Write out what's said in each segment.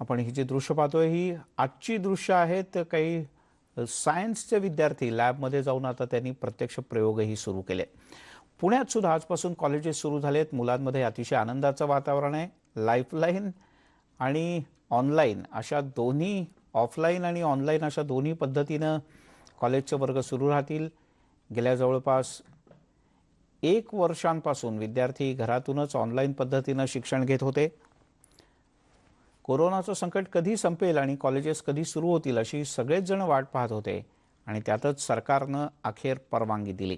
आपण ही जी दृश्य पाहतोय ही आजची दृश्य आहेत काही सायन्सचे विद्यार्थी लॅबमध्ये जाऊन आता त्यांनी प्रत्यक्ष प्रयोगही सुरू केले. पुण्यात सुद्धा आजपासून कॉलेजेस सुरू झालेत. मुलांमध्ये अतिशय आनंदाचं वातावरण आहे. लाईफलाईन आणि ऑनलाईन अशा दोन्ही ऑफलाईन आणि ऑनलाईन अशा दोन्ही पद्धतीनं कॉलेजचे वर्ग सुरू राहतील. गेल्या जवळपास एक वर्षांपासून विद्यार्थी घरातूनच ऑनलाईन पद्धतीनं शिक्षण घेत होते. कोरोनाचं संकट कधी संपेल आणि कॉलेजेस कधी सुरू होतील अशी सगळेच जण वाट पाहत होते आणि त्यातच सरकारनं अखेर परवानगी दिली.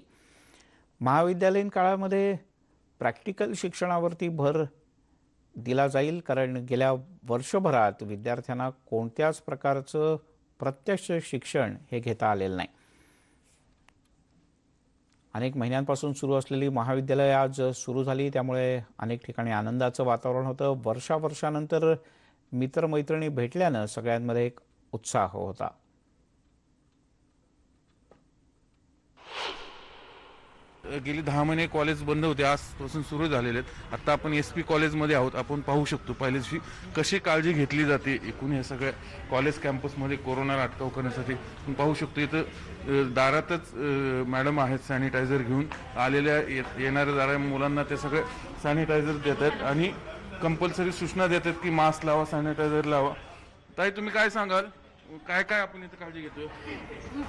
महाविद्यालयीन काळामध्ये प्रॅक्टिकल शिक्षणावरती भर दिला जाईल कारण गेल्या वर्षभरात विद्यार्थ्यांना कोणत्याच प्रकारचं प्रत्यक्ष शिक्षण हे घेता आलेलं नाही. अनेक महिन्यांपासून सुरू असलेली महाविद्यालय आज सुरू झाली त्यामुळे अनेक ठिकाणी आनंदाचं वातावरण होतं. वर्षा वर्षानंतर मित्रमैत्रिणी भेटल्यानं सगळ्यांमध्ये एक उत्साह होता. गेली दहा महिने कॉलेज बंद होते. आजपासून सुरू झालेले आहेत. आता आपण एस पी कॉलेजमध्ये आहोत. आपण पाहू शकतो पहिल्या दिवशी कशी काळजी घेतली जाते. एकूण या सगळ्या कॉलेज कॅम्पसमध्ये कोरोनाला अटकाव करण्यासाठी आपण पाहू शकतो. इथं दारातच मॅडम आहेत सॅनिटायझर घेऊन आलेल्या ये- येणाऱ्या दारा मुलांना ते सगळे सॅनिटायझर देत आहेत. आणि कंपल्सरी सूचना देत आहेत की मास्क लावा सॅनिटायझर लावा. ताई तुम्ही काय सांगाल? काय काय आपण इथं काळजी घेतोय?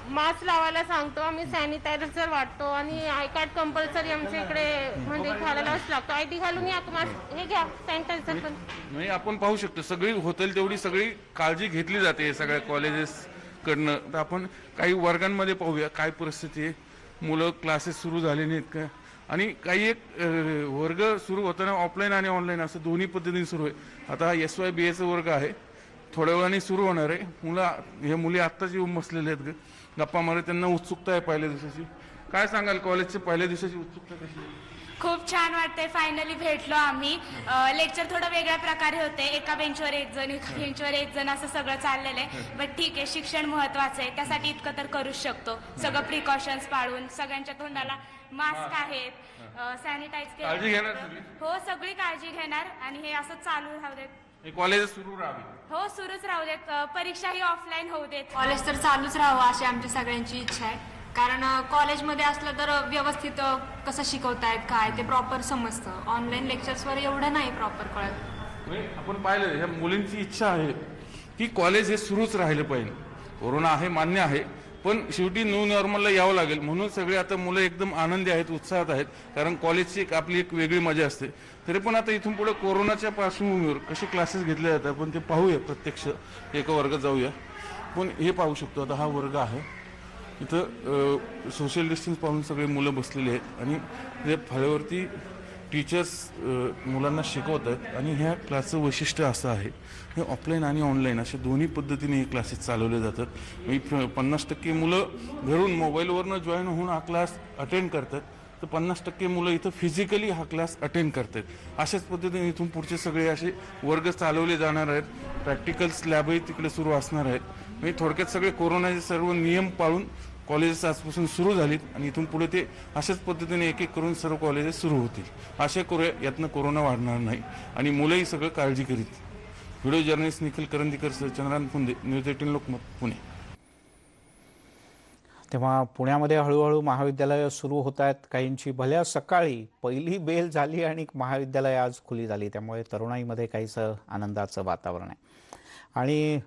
मास्क लावायला सांगतो आम्ही सॅनिटायझर वाटतो आणि आय कार्ड कंपल्सरी आमच्या इकडे म्हणजे घालायलाच लागतो. आय डी घालून या मास्क हे घ्या सॅनिटायझर पण. नाही आपण पाहू शकतो. सगळी होतील तेवढी सगळी काळजी घेतली जाते सगळ्या कॉलेजेस कडनं. तर आपण काही वर्गांमध्ये पाहूया काय परिस्थिती आहे? मुलं क्लासेस सुरू झाले नाहीत का? आणि काही एक वर्ग सुरू होताना ऑफलाईन आणि ऑनलाईन असं दोन्ही पद्धतीने सुरू आहे. आता हा एस वाय बी एचा वर्ग आहे. थोड्या वेळाने सुरू होणार आहे. मुलं हे मुली आत्ताच येऊन बसलेले आहेत गप्पा मारे त्यांना उत्सुकता आहे पहिल्या दिवसाची. काय सांगाल? कॉलेजच्या पहिल्या दिवसाची उत्सुकता कशी? खूप छान वाटतंय. फायनली भेटलो आम्ही. लेक्चर थोडं वेगळ्या प्रकारे होते. एका बेंचवर एक जण एका बेंचवर एक जण असं सगळं चाललेलं आहे. बट ठीक आहे शिक्षण महत्वाचं आहे. त्यासाठी इतकं तर करूच शकतो. सगळं प्रिकॉशन्स पाळून सगळ्यांच्या तोंडाला मास्क आहेत. सॅनिटाईज काळजी घेणार सगळी? हो सगळी काळजी घेणार. आणि हे असं चालू राहू देत. हे कॉलेज सुरू राहावी. हो सुरूच राहू देत. अ, परीक्षाही ऑफलाईन होऊ देत. कॉलेज तर चालूच राहावं अशी आमची सगळ्यांची इच्छा आहे. कारण कॉलेजमध्ये असलं तर व्यवस्थित कसं शिकवतायत काय ते प्रॉपर समजतं. ऑनलाईन लेक्चर्सवर एवढं नाही प्रॉपर कळत. आपण पाहिलं ह्या मुलींची इच्छा आहे की कॉलेज हे सुरूच राहिलं पाहिजे. कोरोना आहे मान्य आहे पण शेवटी न्यू नॉर्मलला यावं लागेल. म्हणून सगळे आता मुलं एकदम आनंदी आहेत उत्साहात आहेत कारण कॉलेजची एक आपली एक वेगळी मजा असते. तरी पण आता इथून पुढे कोरोनाच्या पार्श्वभूमीवर कसे क्लासेस घेतले जातात आपण ते पाहूया प्रत्यक्ष. एका वर्गात जाऊया. पण हे पाहू शकतो आता हा वर्ग आहे. इथं सोशल डिस्टन्स पाहून सगळे मुलं बसलेली आहेत आणि त्या फळ्यावरती टीचर्स मुलांना शिकवत आहेत आणि ह्या क्लासचं वैशिष्ट्य असं आहे. हे ऑफलाईन आणि ऑनलाईन अशा दोन्ही पद्धतीने हे क्लासेस चालवले जातात. मी पन्नास टक्के मुलं घरून मोबाईलवरनं जॉईन होऊन हा क्लास अटेंड करतात. तर पन्नास टक्के मुलं इथं फिजिकली हा क्लास अटेंड करतात. अशाच पद्धतीने इथून पुढचे सगळे असे वर्ग चालवले जाणार आहेत. प्रॅक्टिकल्स लॅबही तिकडे सुरू असणार आहेत. म्हणजे थोडक्यात सगळे कोरोनाचे सर्व नियम पाळून कॉलेजेस आजपासून सुरू झालीत आणि इथून पुढे ते अशाच पद्धतीने एक एक करून सर्व कॉलेजेस सुरू होतील. असे करूया यातनं कोरोना वाढणार नाही. आणि मुलंही सगळं काळजी करीत. Video journalist Nikhil Karandikar sir Chandran Phunde news eighteen Lokmat Pune. तेव्हा पुण्यामध्ये हळूहळू महाविद्यालयं सुरू होत आहेत. काहींची भल्या सकाळी पहिली बेल झाली आणि महाविद्यालय आज खुली झाली. त्यामुळे तरुणाईमध्ये काहीसं आनंदाचं वातावरण आहे. आणि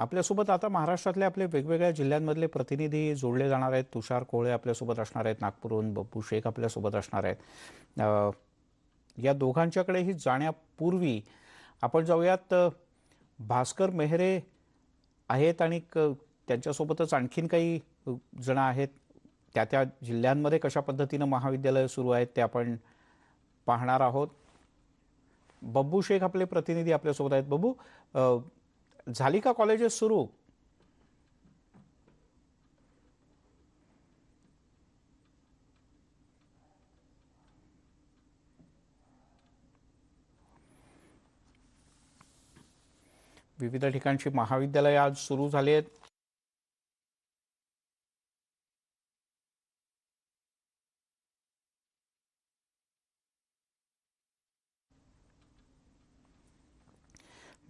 आपल्यासोबत आता महाराष्ट्रातले आपले वेगवेगळ्या जिल्ह्यांमधले प्रतिनिधी जोडले जाणार आहेत. तुषार कोळे आपल्यासोबत असणार आहेत नागपूरहून बप्पू शेख आपल्यासोबत असणार आहेत. या दोघांच्याकडेही जाण्यापूर्वी आपण जाऊयात भास्कर मेहरे आहेत आणि क- त्यांच्यासोबतच आणखीन काही जण आहेत. त्या त्या जिल्ह्यांमध्ये कशा पद्धतीनं महाविद्यालयं सुरू आहेत ते आपण पाहणार आहोत. बब्बू शेख आपले प्रतिनिधी आपल्यासोबत आहेत. बब्बू झाली का कॉलेजेस सुरू? विविध ठिकाणची महाविद्यालये आज सुरू झाली आहेत.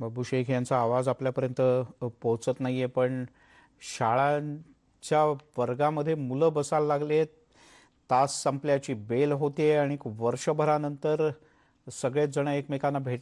बाबू शेख यांचा आवाज आपल्यापर्यंत अ, पोहोचत नाहीये पण शाळांच्या वर्गामध्ये मुलं बसायला लागले तास संपल्याची बेल होते आणि वर्षभरानंतर सगळेच जण एकमेकांना भेट